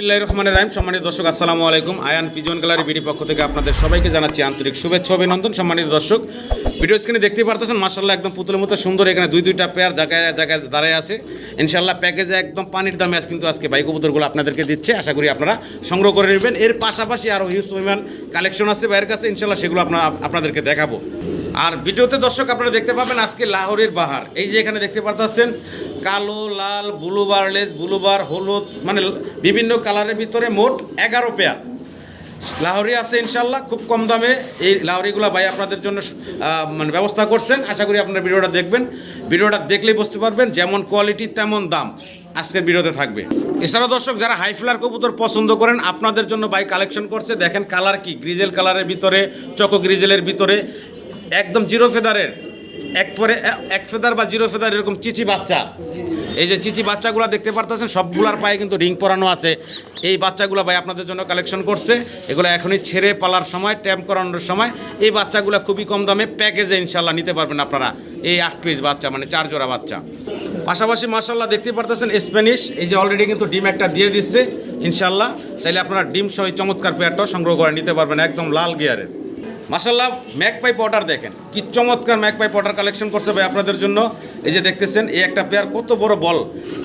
বিসমিল্লাহির রহমানির রহিম। সম্মানিত দর্শক, আসসালামু আলাইকুম। আয়ান পিজন গ্যালারি বিডি পক্ষ থেকে আপনাদের সবাইকে জানাচ্ছি আন্তরিক শুভেচ্ছা, অভিনন্দন। সম্মানিত দর্শক, ভিডিও স্ক্রিনে দেখতে পারতেছেন মার্শাল্লাহ একদম পুতুলের মতো সুন্দর এখানে দুই দুইটা পেয়ার জায়গায় জায়গায় দাঁড়ায় আছে। ইনশাল্লাহ প্যাকেজে একদম পানির দামে আজ কিন্তু আজকে বাইক কবুতরগুলো আপনাদেরকে দিচ্ছে। আশা করি আপনারা সংগ্রহ করে নেবেন। এর পাশাপাশি আরও হিউজ পরিমাণ কালেকশন আছে বাইরের কাছে। ইনশাল্লাহ সেগুলো আপনার আপনাদেরকে দেখাবো। আর ভিডিওতে দর্শক আপনারা দেখতে পাবেন আজকে লাহোরের বাহার। এই যে এখানে দেখতে পারতেছেন কালো, লাল, ব্লু বারলেস ব্লু বার, হলুদ মানে বিভিন্ন কালারের ভিতরে মোট এগারো পেয়ার লাহরি আছে ইনশাল্লাহ, খুব কম দামে। এই লাহোরিগুলো ভাই আপনাদের জন্য মানে ব্যবস্থা করছেন। আশা করি আপনারা ভিডিওটা দেখবেন। ভিডিওটা দেখলেই বুঝতে পারবেন, যেমন কোয়ালিটি তেমন দাম আজকের ভিডিওতে থাকবে। এছাড়া দর্শক, যারা হাই ফ্লার কবুতর পছন্দ করেন, আপনাদের জন্য ভাই কালেকশন করছে। দেখেন কালার কি? গ্রিজেল কালারের ভিতরে চকো গ্রিজেলের ভিতরে, একদম জিরো ফেদারের এক পরে এক ফেদার বা জিরো ফেদার এরকম চিচি বাচ্চা। এই যে চিচি বাচ্চাগুলো দেখতে পারতেছেন, সবগুলার পায়ে কিন্তু রিং পরানো আছে। এই বাচ্চাগুলো ভাই আপনাদের জন্য কালেকশন করছে। এগুলো এখনই ছেড়ে পালার সময় ট্যাম্প করানোর সময়। এই বাচ্চাগুলো খুবই কম দামে প্যাকেজে ইনশাল্লাহ নিতে পারবেন আপনারা। এই আট পিস বাচ্চা মানে চার জোড়া বাচ্চা। পাশাপাশি মাসাল্লাহ দেখতে পারতেছেন স্প্যানিশ এই যে অলরেডি কিন্তু ডিম একটা দিয়ে দিচ্ছে, ইনশাল্লাহ। চাইলে আপনারা ডিম সহ চমৎকার পেয়ারটাও সংগ্রহ করে নিতে পারবেন, একদম লাল গিয়ারের মাসাল্লাহ ম্যাকপাই পটার দেখেন। কি চমৎকার ম্যাকপাই পটার কালেকশন করছে ভাই আপনাদের জন্য। এই যে দেখতেছেন, এই একটা পেয়ার কত বড় বল।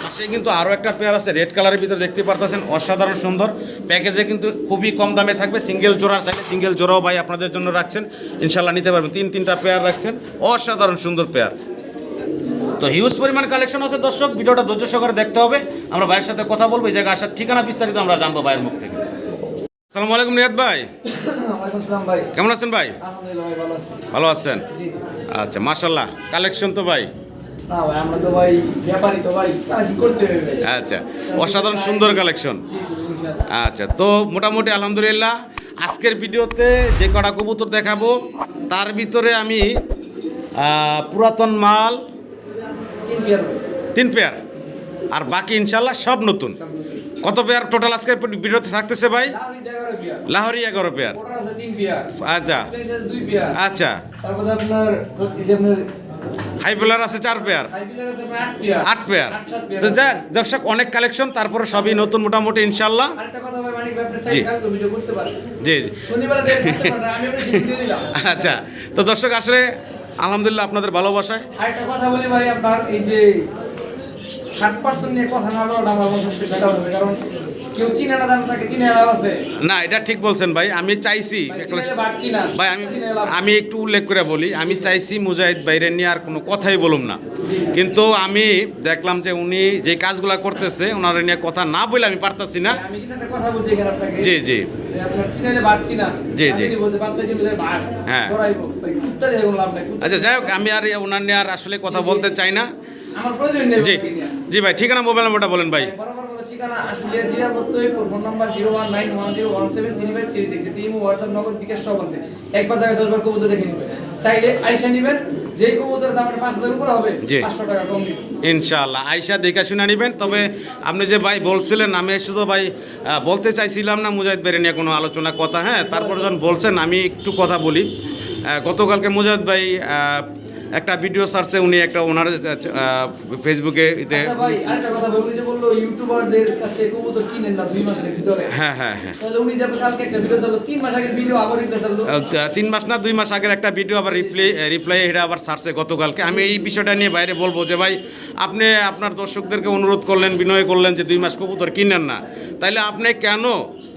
পাশে কিন্তু আরও একটা পেয়ার আছে রেড কালারের ভিতরে দেখতে পারতেছেন, অসাধারণ সুন্দর। প্যাকেজে কিন্তু খুবই কম দামে থাকবে সিঙ্গেল জোড়া চাইলে সিঙ্গেল জোড়াও ভাই আপনাদের জন্য রাখছেন। ইনশাল্লাহ নিতে পারবেন। তিন তিনটা পেয়ার রাখছেন, অসাধারণ সুন্দর পেয়ার তো হিউজ পরিমাণ কালেকশন আছে দর্শক, ভিডিওটা ধৈর্য সহকারে দেখতে হবে। আমরা ভাইয়ের সাথে কথা বলব, এই জায়গায় আসার ঠিকানা বিস্তারিত আমরা জানব ভাইয়ের মুখ থেকে। আসসালামু আলাইকুম রিয়াদ ভাই। ভাই। কেমন আছেন ভাই? ভালো আছেন? আচ্ছা মাশাল্লাহ কালেকশন তো ভাই। আচ্ছা অসাধারণ সুন্দর কালেকশন। আচ্ছা তো মোটামুটি আলহামদুলিল্লাহ আজকের ভিডিওতে যে কটা কবুতর দেখাবো তার ভিতরে আমি পুরাতন মাল তিন পেয়ার। আর বাকি ইনশাল্লাহ সব নতুন। সব নতুন। কত পেয়ার টোটাল আজকের ভিডিওতে থাকতেছে ভাই? লাহোরি এগারো পেয়ার। আচ্ছা। আচ্ছা। তারপরে আপনার হাই পেলার আছে চার পেয়ার। আট পেয়ার। তো। যাক দর্শক অনেক কালেকশন তারপরে সবই নতুন মোটামুটি ইনশাল্লাহ জি। জি আচ্ছা। তো দর্শক আসলে আলহামদুলিল্লাহ আপনাদের ভালোবাসায়। আরেকটা কথা বলি ভাই আপনার এই যে হাট পার্সেন্ট নিয়ে কথা না বলাটা আমার বেটার হবে কারণ কেউ চিনে না জানে তাকে চিনে লাভ আছে। না এটা ঠিক বলছেন ভাই আমি চাইছি ভাই আমি আমি একটু উল্লেখ করে বলি আমি চাইছি মুজাহিদ বাইরে নিয়ে আর কোনো কথাই বলুম না। কিন্তু আমি দেখলাম যে উনি যে কাজগুলা করতেছে ওনার নিয়ে কথা না বলে আমি পারতাছি না। জি জি। জি, জি। হ্যাঁ। আচ্ছা যাই হোক আমি আর ওনার নিয়ে আর আসলে কথা বলতে চাই না। আমার প্রয়োজন নেই জি জি ভাই ঠিকানা মোবাইল নাম্বারটা বলেন ভাই। ঠিকানা আশুলিয়া জিরা বত্তই phone number zero one nine one zero one seven three five three six তিন হোয়াটসঅ্যাপ নগদ বিকাশ সব আছে। একবার জায়গায় দশবার কবুতর দেখে নেবেন। চাইলে আইসা নেবেন যে কবুতরের দাম পাঁচ হাজার উপরে হবে। জি। টাকা কম ইনশাআল্লাহ আয়সা দেখে শুনে নেবেন। তবে আপনি যে ভাই বলছিলেন আমি শুধু ভাই বলতে চাইছিলাম না মুজাহিদ বেরে নিয়ে কোনো আলোচনা কথা হ্যাঁ? তারপর যখন বলছেন আমি একটু কথা বলি। গতকালকে মুজাহিদ ভাই একটা ভিডিও সার্চে উনি একটা ওনার ফেসবুকে এতে আচ্ছা হ্যাঁ হ্যাঁ হ্যাঁ। তিন মাস না দুই মাস আগের একটা ভিডিও আবার রিপ্লাই রিপ্লাই এটা আবার সারছে গতকালকে। আমি এই বিষয়টা নিয়ে বাইরে বলব যে ভাই আপনি আপনার দর্শকদেরকে অনুরোধ করলেন বিনয় করলেন যে দুই মাস কবুতর কিনেন না। তাইলে আপনি কেন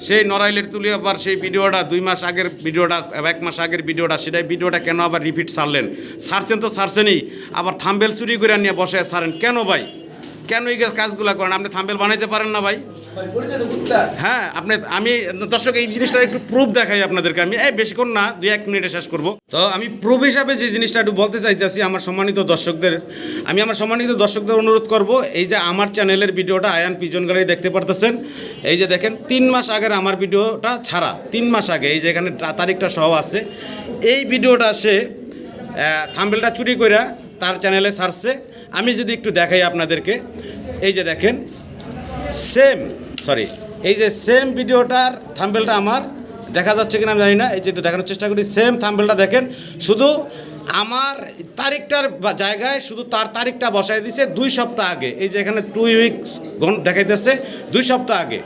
সেই নড়াইলের তুলে আবার সেই ভিডিওটা দুই মাস আগের ভিডিওটা এক মাস আগের ভিডিওটা, সেটাই ভিডিওটা কেন আবার রিপিট সারলেন সারছেন তো সারছেনই আবার থাম্বেল চুরি করে নিয়ে বসে সারেন কেন ভাই? কেন এই কাজগুলো করেন? আপনি থাম্বেল বানাইতে পারেন না ভাই? হ্যাঁ আপনি আমি দর্শক, এই জিনিসটা একটু প্রুফ দেখাই আপনাদেরকে আমি। এই বেশিক্ষণ না, দুই এক মিনিটে শেষ করব। তো আমি প্রুফ হিসাবে যে জিনিসটা একটু বলতে চাইতেছি, আমার সম্মানিত দর্শকদের, আমি আমার সম্মানিত দর্শকদের অনুরোধ করব, এই যে আমার চ্যানেলের ভিডিওটা আয়ান পিজন গাড়ি দেখতে পারতেছেন, এই যে দেখেন, তিন মাস আগের আমার ভিডিওটা ছাড়া, তিন মাস আগে, এই যে এখানে তারিখটা সহ আছে, এই ভিডিওটা সে থাম্বেলটা চুরি করে তার চ্যানেলে ছাড়ছে আমি যদি একটু দেখাই আপনাদেরকে, এই যে দেখেন সেম সরি এই যে সেম ভিডিওটার থাম্বেলটা আমার, দেখা যাচ্ছে কিনা আমি জানি না, এই যে একটু দেখানোর চেষ্টা করি সেম থাম্বেলটা দেখেন, শুধু আমার তারিখটার জায়গায় শুধু তার তারিখটা বসাই দিছে দুই সপ্তাহ আগে, এই যে এখানে টু উইকস দেখাইতেছে, দুই সপ্তাহ আগে।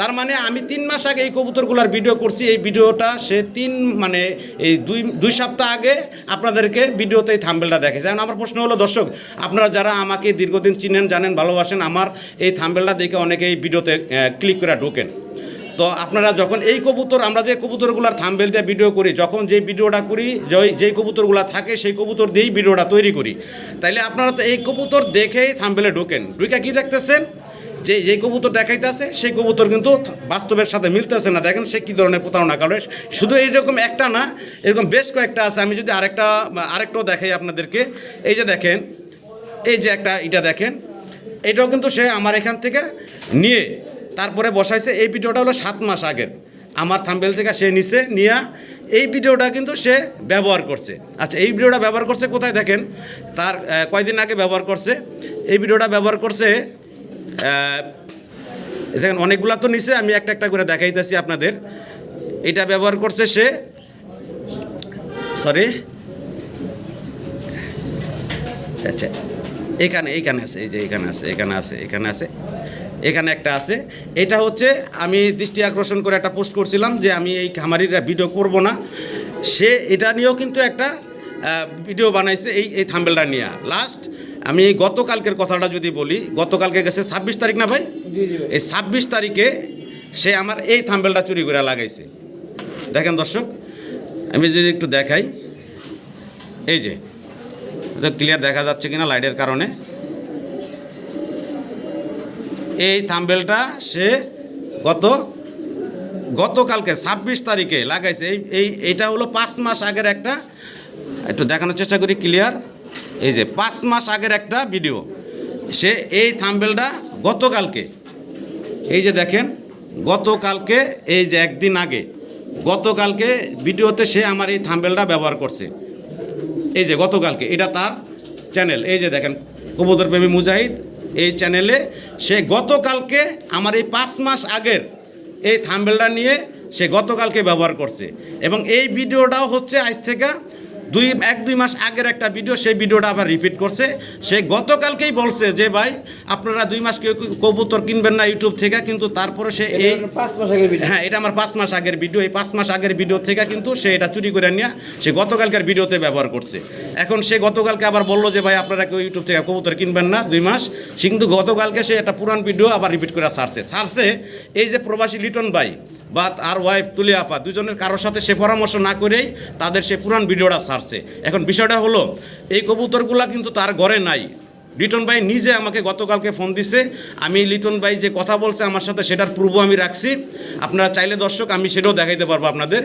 তার মানে আমি তিন মাস আগে এই কবুতরগুলার ভিডিও করছি। এই ভিডিওটা সে তিন মানে এই দুই দুই সপ্তাহ আগে আপনাদেরকে ভিডিওতে এই থাম্বেলটা দেখেছে এখন আমার প্রশ্ন হলো, দর্শক, আপনারা যারা আমাকে দীর্ঘদিন চিনেন, জানেন, ভালোবাসেন, আমার এই থাম্বেলটা দেখে অনেকে এই ভিডিওতে ক্লিক করে ঢোকেন। তো আপনারা যখন এই কবুতর, আমরা যে কবুতরগুলার থাম্বেল দিয়ে ভিডিও করি, যখন যে ভিডিওটা করি, যেই কবুতরগুলো থাকে, সেই কবুতর দিয়েই ভিডিওটা তৈরি করি। তাইলে আপনারা তো এই কবুতর দেখেই থাম্বেলে ঢোকেন। ঢুকে কি দেখতেছেন? যে যেই কবুতর দেখাইতেছে, সেই কবুতর কিন্তু বাস্তবের সাথে মিলতেছে না। দেখেন সে কী ধরনের প্রতারণা করে। শুধু এইরকম একটা না, এরকম বেশ কয়েকটা আছে। আমি যদি আরেকটা, আরেকটাও দেখাই আপনাদেরকে। এই যে দেখেন, এই যে একটা এটা দেখেন, এটাও কিন্তু সে আমার এখান থেকে নিয়ে, তারপরে বসাইছে। এই ভিডিওটা হলো সাত মাস আগের। আমার থাম্বেল থেকে সে নিছে, নিয়ে এই ভিডিওটা কিন্তু সে ব্যবহার করছে। আচ্ছা এই ভিডিওটা ব্যবহার করছে কোথায় দেখেন? তার কয়দিন আগে ব্যবহার করছে। এই ভিডিওটা ব্যবহার করছে দেখেন, অনেকগুলা তো নিছে, আমি একটা একটা করে দেখাইতেছি আপনাদের। এটা ব্যবহার করছে সে সরি আচ্ছা এখানে এইখানে আছে, এই যে এখানে আছে এখানে আছে এখানে আছে, এখানে একটা আছে। এটা হচ্ছে, আমি দৃষ্টি আকর্ষণ করে একটা পোস্ট করছিলাম যে আমি এই খামারির ভিডিও করব না। সে এটা নিয়েও কিন্তু একটা ভিডিও বানাইছে এই এই থাম্বেলটা নিয়ে। লাস্ট আমি এই গতকালকের কথাটা যদি বলি গতকালকে গেছে ছাব্বিশ তারিখ না ভাই? এই ছাব্বিশ তারিখে সে আমার এই থাম্বেলটা চুরি করে লাগাইছে। দেখেন দর্শক আমি যদি একটু দেখাই। এই যে তো ক্লিয়ার দেখা যাচ্ছে কিনা লাইটের কারণে। এই থাম্বেলটা সে গত গতকালকে ছাব্বিশ তারিখে লাগাইছে। এই এই এইটা হলো পাঁচ মাস আগের একটা একটু দেখানোর চেষ্টা করি ক্লিয়ার এই যে পাঁচ মাস আগের একটা ভিডিও। সে এই থাম্বেলটা গতকালকে, এই যে দেখেন, গতকালকে, এই যে একদিন আগে, গতকালকে ভিডিওতে সে আমার এই থাম্বেলটা ব্যবহার করছে। এই যে গতকালকে, এটা তার চ্যানেল। এই যে দেখেন, কবুতর প্রেমী মুজাহিদ, এই চ্যানেলে সে গতকালকে আমার এই পাঁচ মাস আগের এই থাম্বেলটা নিয়ে সে গতকালকে ব্যবহার করছে। এবং এই ভিডিওটাও হচ্ছে আজ থেকে দুই এক দুই মাস আগের একটা ভিডিও সেই ভিডিওটা আবার রিপিট করছে। সে গতকালকেই বলছে যে ভাই আপনারা দুই মাস কেউ কবুতর কিনবেন না ইউটিউব থেকে কিন্তু তারপরে সে এই পাঁচ মাস আগের ভিডিও হ্যাঁ এটা আমার পাঁচ মাস আগের ভিডিও এই পাঁচ মাস আগের ভিডিও থেকে কিন্তু সে এটা চুরি করে নিয়ে সে গতকালকার ভিডিওতে ব্যবহার করছে। এখন সে গতকালকে আবার বলল যে ভাই আপনারা কেউ ইউটিউব থেকে কবুতর কিনবেন না দুই মাস। সে কিন্তু গতকালকে সে একটা পুরান ভিডিও আবার রিপিট করে সারছে সারছে এই যে প্রবাসী লিটন ভাই বা আর ওয়াইফ তুলি আপা দুজনের কারোর সাথে সে পরামর্শ না করেই তাদের সে পুরান ভিডিওটা সারছে এখন বিষয়টা হলো, এই কবুতরগুলা কিন্তু তার ঘরে নাই। লিটন ভাই নিজে আমাকে গতকালকে ফোন দিছে, আমি লিটন ভাই যে কথা বলছে আমার সাথে সেটার পূর্ব আমি রাখছি। আপনারা চাইলে দর্শক, আমি সেটাও দেখাইতে পারব আপনাদের।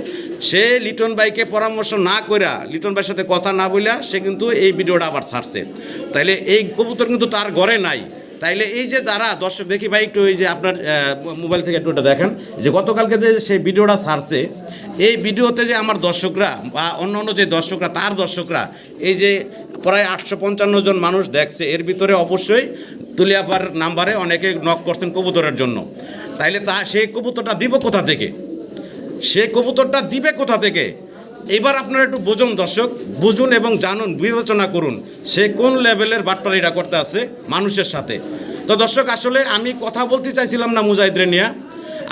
সে লিটন ভাইকে পরামর্শ না কইরা, লিটন ভাইয়ের সাথে কথা না বইলা সে কিন্তু এই ভিডিওটা আবার ছাড়ছে। তাইলে এই কবুতর কিন্তু তার ঘরে নাই। তাইলে এই যে যারা, দর্শক দেখি ভাই, একটু ওই যে আপনার মোবাইল থেকে একটু দেখেন, যে গতকালকে যে সেই ভিডিওটা ছাড়ছে, এই ভিডিওতে যে আমার দর্শকরা বা অন্য অন্য যে দর্শকরা, তার দর্শকরা, এই যে প্রায় আটশো পঞ্চান্ন জন মানুষ দেখছে, এর ভিতরে অবশ্যই তুলিয়াপার নাম্বারে অনেকে নক করছেন কবুতরের জন্য। তাইলে তা সেই কবুতরটা দিব কোথা থেকে? সে কবুতরটা দিবে কোথা থেকে? এবার আপনারা একটু বুঝুন দর্শক, বুঝুন এবং জানুন, বিবেচনা করুন সে কোন লেভেলের বাটপাড়িটা করতে আছে মানুষের সাথে। তো দর্শক, আসলে আমি কথা বলতে চাইছিলাম না মুজাহিদরে নিয়ে।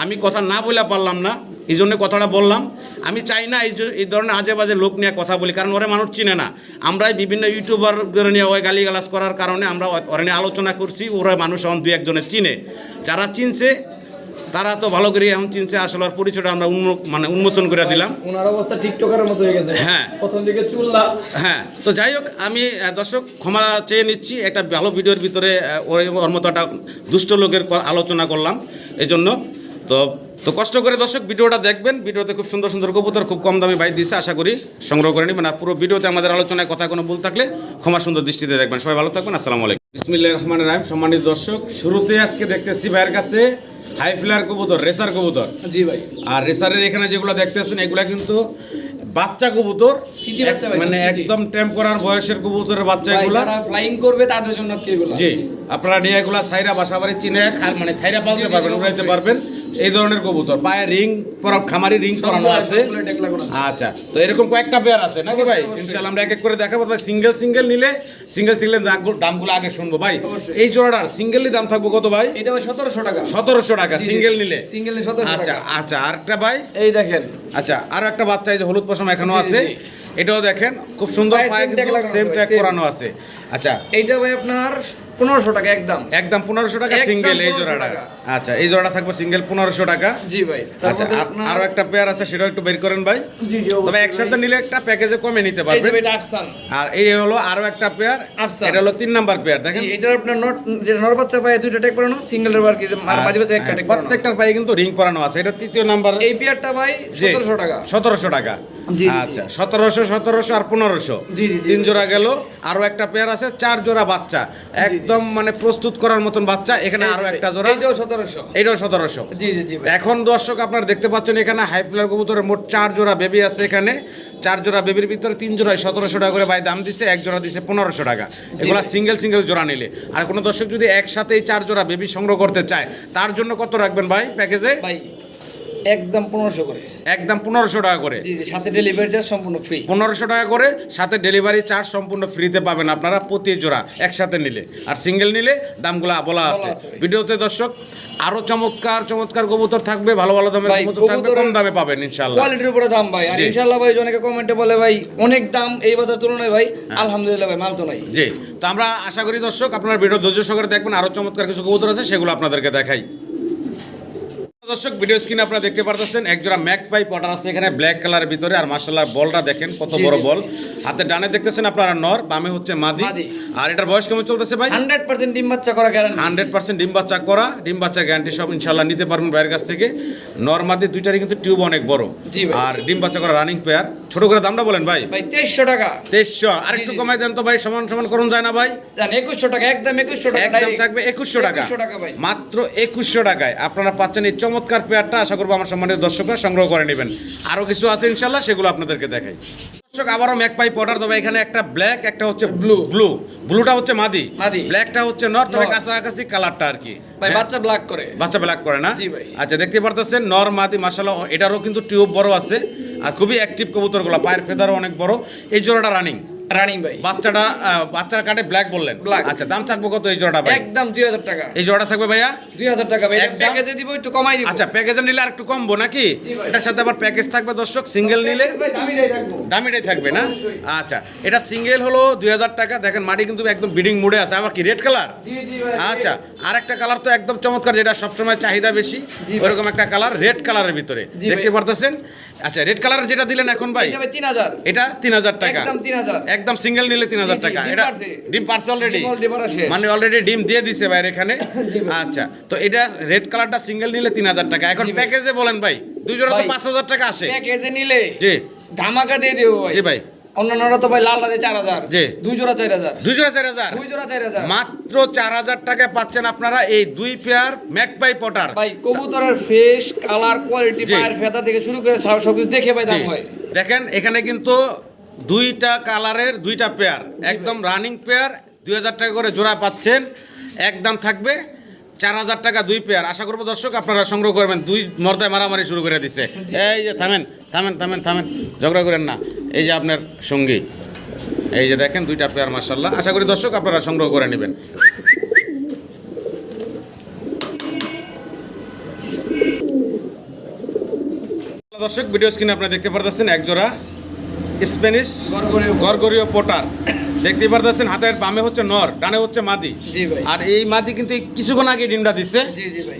আমি কথা না বলে পারলাম না এই জন্য কথাটা বললাম। আমি চাই না এই এই ধরনের আজে বাজে লোক নিয়ে কথা বলি, কারণ ওরা মানুষ চিনে না। আমরা বিভিন্ন ইউটিউবার নিয়ে ওই গালিগালাজ করার কারণে আমরা ওরা নিয়ে আলোচনা করছি, ওরা মানুষ দুই একজনে চিনে। যারা চিনছে তারা তো ভালো করে এখন চিনছে আসলে ওর পরিচয়টা আমরা উন্মো মানে উন্মোচন করে দিলাম। ওনার অবস্থা টিকটকারের মতো হয়ে গেছে। হ্যাঁ। প্রথম দিকে চুল্লা। হ্যাঁ তো যাই হোক আমি দর্শক ক্ষমা চেয়ে নিচ্ছি একটা ভালো ভিডিওর ভিতরে ওর মতো একটা দুষ্ট লোকের আলোচনা করলাম এই জন্য তো তো কষ্ট করে দর্শক ভিডিওটা দেখবেন ভিডিওতে খুব সুন্দর সুন্দর কবুতর খুব কম দামে ভাই দিছে আশা করি সংগ্রহ করে নেবেন। আর পুরো ভিডিওতে আমাদের আলোচনায় কথা কোনো ভুল থাকলে ক্ষমা সুন্দর দৃষ্টিতে দেখবেন। সবাই ভালো থাকবেন আসসালামু আলাইকুম। বিসমিল্লাহির রহমানির রহিম। সম্মানিত দর্শক শুরুতে আজকে দেখতেছি ভাইয়ের কাছে হাই ফ্লায়ার কবুতর রেসার কবুতর। জি ভাই। আর রেসারের এখানে যেগুলো দেখতেছেন এগুলা কিন্তু বাচ্চা কবুতর চিচি বাচ্চা মানে একদম টেম্প করার বয়সের কবুতরের বাচ্চা এগুলা। ফ্লাইং করবে তাদের জন্য আজকে এগুলো। জি আপনারা নিয়ে এগুলা সাইরা বাসাবাড়ি চিনে মানে সাইরা পালতে পারবেন উড়াইতে পারবেন। এই ধরনের কবুতর পায়ে রিং পরা খামারি রিং পরানো আছে। আচ্ছা তো এরকম কয়েকটা পেয়ার আছে নাকি ভাই। ইনশাআল্লাহ আমরা এক এক করে দেখাবো ভাই সিঙ্গেল সিঙ্গেল নিলে সিঙ্গেল সিঙ্গেল দামগুলো আগে শুনব। ভাই এই জোড়াটার সিঙ্গেলই দাম থাকব কত ভাই? এটা ভাই সতেরোশো টাকা। সতেরোশো টাকা সিঙ্গেল নিলে। সিঙ্গেল আচ্ছা টাকা। আচ্ছা আরেকটা ভাই? এই দেখেন। আচ্ছা আরও একটা বাচ্চা এই যে হলুদ পশম এখনও আছে। এটাও দেখেন খুব সুন্দর পায়ে কিন্তু সেম ট্যাগ করানো আছে। আচ্ছা। এইটা ভাই আপনার পনেরোশো টাকা একদম। একদম পনেরোশো টাকা সিঙ্গেল এই জোড়াটা। আচ্ছা এই জোড়াটা থাকবে সিঙ্গেল পনেরোশো টাকা। জি ভাই আচ্ছা আর- একটা পেয়ার আছে সেটাও একটু বের করেন ভাই। তবে একসাথে নিলে একটা প্যাকেজে কমে নিতে পারবেন। আর এই হলো আরও একটা পেয়ার এটা হলো তিন নাম্বার পেয়ার দেখেন। এটার আপনার নট যে নর বাচ্চা পায় দুইটা করানো সিঙ্গেলের বার কি আর একটা হ্যাঁ, প্রত্যেকটার পায়ে কিন্তু রিং পরানো আছে। এটা তৃতীয় নাম্বার। এই পেয়ারটা ভাই সতেরোশো টাকা। সতেরোশো টাকা। জি, জি, আচ্ছা সতেরোশো সতেরোশো আর। তিন জোড়া গেল। আরও একটা পেয়ার আছে চার জোড়া বাচ্চা। একদম মানে প্রস্তুত করার মতন বাচ্চা এখানে আরও একটা জোড়া। এইটাও সতেরোশো। এটাও সতেরোশো। জি জি জি এখন দর্শক আপনারা দেখতে পাচ্ছেন এখানে হাই ফ্লার কবুতরের মোট চার জোড়া বেবি আছে এখানে। চার জোড়া বেবির ভিতরে তিন জোড়ায় সতেরোশো টাকা করে ভাই দাম দিছে এক জোড়া দিছে পনেরোশো টাকা। এগুলা সিঙ্গেল সিঙ্গেল জোড়া নিলে। আর কোনো দর্শক যদি একসাথে এই চার জোড়া বেবি সংগ্রহ করতে চায় তার জন্য কত রাখবেন ভাই প্যাকেজে? ভাই একদম পনেরোশো করে। একদম পনেরোশো টাকা করে। জি জি সাথে ডেলিভারি চার্জ সম্পূর্ণ ফ্রি পনেরোশো টাকা করে সাথে ডেলিভারি চার্জ সম্পূর্ণ ফ্রিতে পাবেন আপনারা প্রতি জোড়া একসাথে নিলে। আর সিঙ্গেল নিলে দামগুলো বলা আছে। ভিডিওতে দর্শক আরও চমৎকার চমৎকার কবুতর থাকবে ভালো ভালো দামের কবুতর থাকবে কম দামে পাবেন কোয়ালিটির উপরে দাম ভাই। আর ভাই অনেকে কমেন্টে বলে ভাই অনেক দাম এই বাজার তুলনায় ভাই হ্যাঁ। আলহামদুলিল্লাহ ভাই মাল তো নাই। জি। তো আমরা আশা করি দর্শক আপনার ভিডিও ধৈর্য সহকারে দেখবেন আরও চমৎকার কিছু কবুতর আছে সেগুলো আপনাদেরকে দেখাই। দর্শক ভিডিও স্ক্রিনে আপনারা দেখতে পারতেছেন একজোড়া ম্যাক পাই পটার আছে এখানে ব্ল্যাক কালারের ভিতরে আর মার্শাল্লাহ বলটা দেখেন কত বড় বল। হাতে ডানে দেখতেছেন আপনারা নর বামে হচ্ছে মাদি। মাদি। আর এটার বয়স কেমন চলতেছে ভাই? হান্ড্রেড পার্সেন্ট ডিম বাচ্চা করা গ্যারান্টি হান্ড্রেড পার্সেন্ট ডিম বাচ্চা করা ডিম বাচ্চা গ্যারান্টি সব ইনশাল্লাহ নিতে পারবেন বাইরের কাছ থেকে। নর্মাদি দুইটারই কিন্তু টিউব অনেক বড়। আর ডিম বাচ্চা করা রানিং পেয়ার ছোট করে দামটা বলেন ভাই। ভাই তেইশশো টাকা। তেইশশো। আর একটু। কমাই দেন তো ভাই সমান সমান করুন যায় না ভাই। জান একুশশো টাকা একদম একুশশো টাকা একদম থাকবে একুশশো টাকা। 2100 টাকা ভাই। মাত্র একুশশো টাকায়। আপনারা পাচ্ছেন এই চমৎকার পেয়ারটা আশা করব আমার সম্মানিত দর্শকরা সংগ্রহ করে নেবেন। আরও কিছু আছে ইনশাল্লাহ সেগুলো আপনাদেরকে দেখাই। দর্শক আবারও ম্যাকপাই পটার তবে এখানে একটা ব্ল্যাক একটা হচ্ছে Blue। ব্লু ব্লুটা হচ্ছে মাদি। ব্ল্যাকটা হচ্ছে নর তবে কাছাকাছি কালারটা আর কি। ভাই হ্যাঁ? বাচ্চা ব্ল্যাক করে। বাচ্চা ব্ল্যাক করে না? আচ্ছা দেখতে পারতেছেন নর মাদি মাসাল্লাহ এটারও কিন্তু টিউব বড় আছে। আর খুবই অ্যাক্টিভ কবুতরগুলো পায়ের ফেদারও অনেক বড়। এই জোড়াটা রানিং রানিং ভাই বাচ্চাটা বাচ্চার কাটে ব্ল্যাক বললেন। আচ্ছা দাম থাকবে কত এই জোড়াটা ভাই? একদম দুই হাজার টাকা। এই জোড়াটা থাকবে ভাইয়া? টাকা ভাই প্যাকেজে দিব একটু কমাই দিব। আচ্ছা প্যাকেজে নিলে আর একটু কমবো নাকি? এটার সাথে আবার প্যাকেজ থাকবে দর্শক সিঙ্গেল নিলে। দামিটাই থাকবে। না? আচ্ছা এটা সিঙ্গেল হলো দুই হাজার টাকা। দেখেন মাটি কিন্তু একদম বিডিং মুডে আছে। আবার কি রেড কালার আচ্ছা আর একটা কালার তো একদম চমৎকার যেটা সবসময় চাহিদা বেশি। ওরকম একটা কালার রেড কালারের ভিতরে। দেখতে পারতেছেন? আচ্ছা রেড কালার যেটা দিলেন এখন ভাই? এটা তিন হাজার। এটা তিন হাজার টাকা। একদম সিঙ্গেল নিলে তিন হাজার টাকা। ডিম এটা। ডিম পারছে। অলরেডি। মানে অলরেডি ডিম দিয়ে দিছে ভাই এখানে। আচ্ছা তো এটা রেড কালারটা সিঙ্গেল নিলে তিন হাজার টাকা। এখন প্যাকেজে বলেন ভাই দুজনে তো পাঁচ হাজার টাকা আসে। প্যাকেজে নিলে জি। ধামাকা দিয়ে দেবো ভাই। জি ভাই। অন্যান্যরা তো ভাই লাল চার হাজার। দুই জোড়া চার হাজার। দুই জোড়া চার হাজার? দুই জোড়া চার হাজার। মাত্র চার হাজার টাকায় পাচ্ছেন আপনারা এই দুই পেয়ার ম্যাকপাই পটার। ভাই কবুতরের ফেস কালার কোয়ালিটি জি। পায়ের ফেতা থেকে শুরু করে সব সব কিছু দেখে ভাই দাম হয়। দেখেন এখানে কিন্তু দুইটা কালারের দুইটা পেয়ার। একদম রানিং পেয়ার দুই হাজার টাকা করে জোড়া পাচ্ছেন। একদম থাকবে চার হাজার টাকা দুই পেয়ার আশা করব দর্শক আপনারা সংগ্রহ করবেন। দুই মর্দায় মারামারি শুরু করে দিছে। এই যে থামেন থামেন থামেন থামেন। ঝগড়া করেন না। এই যে আপনার সঙ্গী। এই যে দেখেন দুইটা পেয়ার মার্শাল্লাহ আশা করি দর্শক আপনারা সংগ্রহ করে নেবেন। দর্শক ভিডিও স্ক্রিনে আপনারা দেখতে পারতেছেন একজোড়া স্প্যানিশ গরগরীয়। গরগরীয় পোটার। দেখতে পারতেছেন হাতের বামে হচ্ছে নর ডানে হচ্ছে মাদি। আর এই মাদি কিন্তু কিছুক্ষণ আগে ডিমটা দিচ্ছে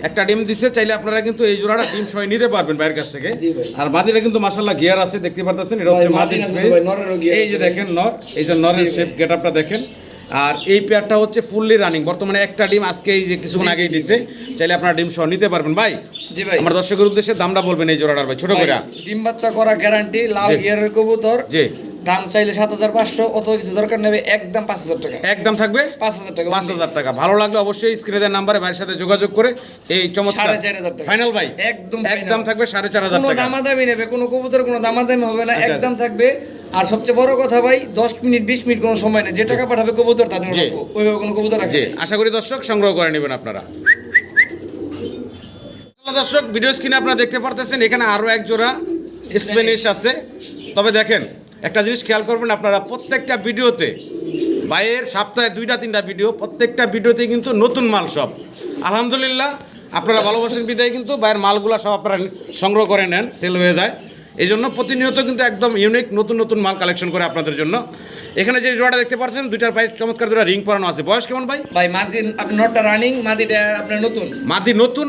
একটা ডিম দিচ্ছে চাইলে আপনারা কিন্তু এই জোড়াটা ডিম সহ নিতে পারবেন বাইরের কাছ থেকে। আর মাদিটা কিন্তু মাসাল্লাহ গিয়ার আছে দেখতে পারতেছেন এটা হচ্ছে মাদি এই যে দেখেন নর এই যে নরের। শেপ গেটআপটা দেখেন। আর এই পেয়ারটা হচ্ছে ফুললি রানিং বর্তমানে একটা ডিম আজকে এই যে কিছুক্ষণ আগেই দিছে চাইলে আপনারা ডিম সহ নিতে পারবেন। ভাই জি ভাই। আমার দর্শকের উদ্দেশ্যে দামটা বলবেন এই জোড়াটার ভাই ছোট করে। ডিম বাচ্চা করা গ্যারান্টি লাল গিয়ারের কবুতর। জি। দাম চাইলে সাত হাজার পাঁচশো অত কিছু দরকার নেবে একদম পাঁচ হাজার টাকা। একদম থাকবে? পাঁচ হাজার টাকা পাঁচ হাজার টাকা। ভালো লাগলে অবশ্যই স্ক্রিনে দেওয়ার নাম্বারে ভাইয়ের সাথে যোগাযোগ করে এই চমৎকার সাড়ে চার হাজার টাকা। ফাইনাল ভাই। একদম একদম থাকবে সাড়ে চার হাজার কোনো টাকা। দামাদামি নেবে কোনো কবুতর কোনো দামাদামি হবে না একদম থাকবে। আর সবচেয়ে বড় কথা ভাই দশ মিনিট বিশ মিনিট কোনো সময় নেই। যে টাকা পাঠাবে কবুতর তার জন্য ওইভাবে কোনো কবুতর রাখবে আশা করি দর্শক সংগ্রহ করে নেবেন আপনারা। দর্শক ভিডিও স্ক্রিনে আপনারা দেখতে পারতেছেন এখানে আরও এক জোড়া স্প্যানিশ আছে। তবে দেখেন একটা জিনিস খেয়াল করবেন আপনারা, প্রত্যেকটা ভিডিওতে বাইয়ের সপ্তাহে দুইটা, তিনটা ভিডিও, প্রত্যেকটা ভিডিওতে কিন্তু নতুন মাল সব। আলহামদুলিল্লাহ, আপনারা ভালোবাসেন বিদায় কিন্তু বাইয়ের মালগুলো সব আপনারা সংগ্রহ করে নেন, সেল হয়ে যায়। এই জন্য প্রতিনিয়ত কিন্তু একদম ইউনিক নতুন নতুন মাল কালেকশন করে আপনাদের জন্য। এখানে যে জোড়াটা দেখতে পাচ্ছেন দুইটার পায়ে চমৎকার দুটা রিং পরানো আছে। বয়স কেমন ভাই? ভাই মাদি আপনি নটটা রানিং মাদিটা আপনার নতুন। মাদি নতুন